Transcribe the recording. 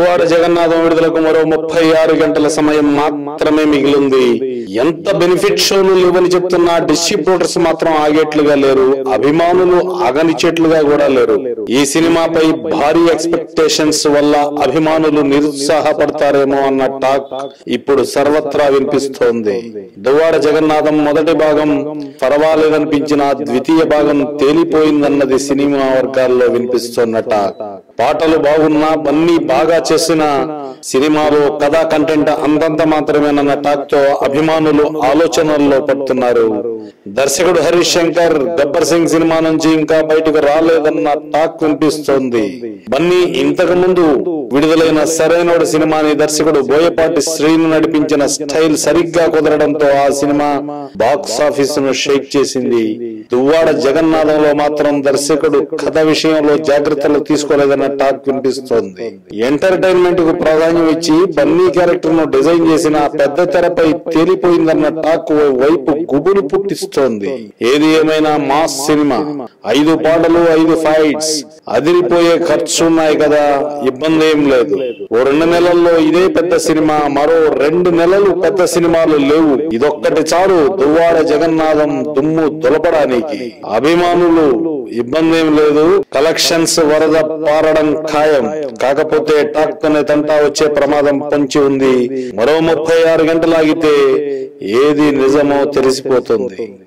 దువ్వాడ జగన్నాథం విడుదలకు మరో ముప్పై ఆరు గంటల సమయం మాత్రమే మిగిలింది. ఎంత బెనిఫిట్ షోలు లేవని చెప్తున్న డిస్ట్రిబ్యూటర్స్ మాత్రం ఆగేట్లుగా లేరు. అభిమానులు ఆగనిచ్చేట్లుగా కూడా లేరు. ఈ సినిమాపై భారీ ఎక్స్పెక్టేషన్స్ వల్ల అభిమానులు నిరుత్సాహపడతారేమో అన్న టాక్ ఇప్పుడు సర్వత్రా వినిపిస్తోంది. దువ్వాడ జగన్నాథం మొదటి భాగం పర్వాలేదనిపించిన ద్వితీయ భాగం తేలిపోయిందన్నది సినిమా వర్గాల్లో వినిపిస్తున్న టాక్. పాటలు బాగున్నా బన్నీ బాగా చేసిన సినిమాలో కథా కంటెంట్ అంతంత మాత్రమేనన్న టాక్తో అభిమానులు ఆలోచనల్లో పడుతున్నారు. దర్శకుడు హరీష్ శంకర్ గబ్బర్ సింగ్ సినిమా నుంచి ఇంకా బయటకు రాలేదన్న టాక్ వినిపిస్తోంది. బన్నీ ఇంతకు ముందు విడుదలైన సరైనోడు సినిమాని దర్శకుడు బోయపాటి శ్రీను నడిపించిన స్టైల్ సరిగ్గా కుదరడంతో ఆ సినిమా బాక్స్ ఆఫీస్ను షేక్ చేసింది. దువ్వాడ జగన్నాథంలో మాత్రం దర్శకుడు కథ విషయంలో జాగ్రత్తలు తీసుకోలేదన్న టాక్ వినిపిస్తోంది. ఎంటర్టైన్మెంట్కు ప్రాధాన్యం ఇచ్చి బన్నీ క్యారెక్టర్ను డిజైన్ చేసిన పెద్ద తెరపై తేలిపోయిందన్న టాక్ వైపు గుబులు పుట్టిస్తోంది. ఏది ఏమైనా మాస్ సినిమా ఐదు పాటలు ఐదు ఫైట్స్ అదిరిపోయే ఖర్చున్నాయి కదా ఇబ్బంది ఏం లేదు. ఓ రెండు నెలల్లో ఇదే పెద్ద సినిమా మరో రెండు నెలలు పెద్ద సినిమాలు లేవు. ఇదొక్కటి చాలు దువ్వాడ జగన్నాథం దుమ్ము దులపడానికి అభిమానులు ఇబ్బంది ఏం లేదు. కలెక్షన్స్ వరద పారడం ఖాయం. కాకపోతే టాక్ అనే తంటా వచ్చే ప్రమాదం పంచి ఉంది. మరో ముప్పై ఆరు గంటలాగితే ఏది నిజమో తెలిసిపోతుంది.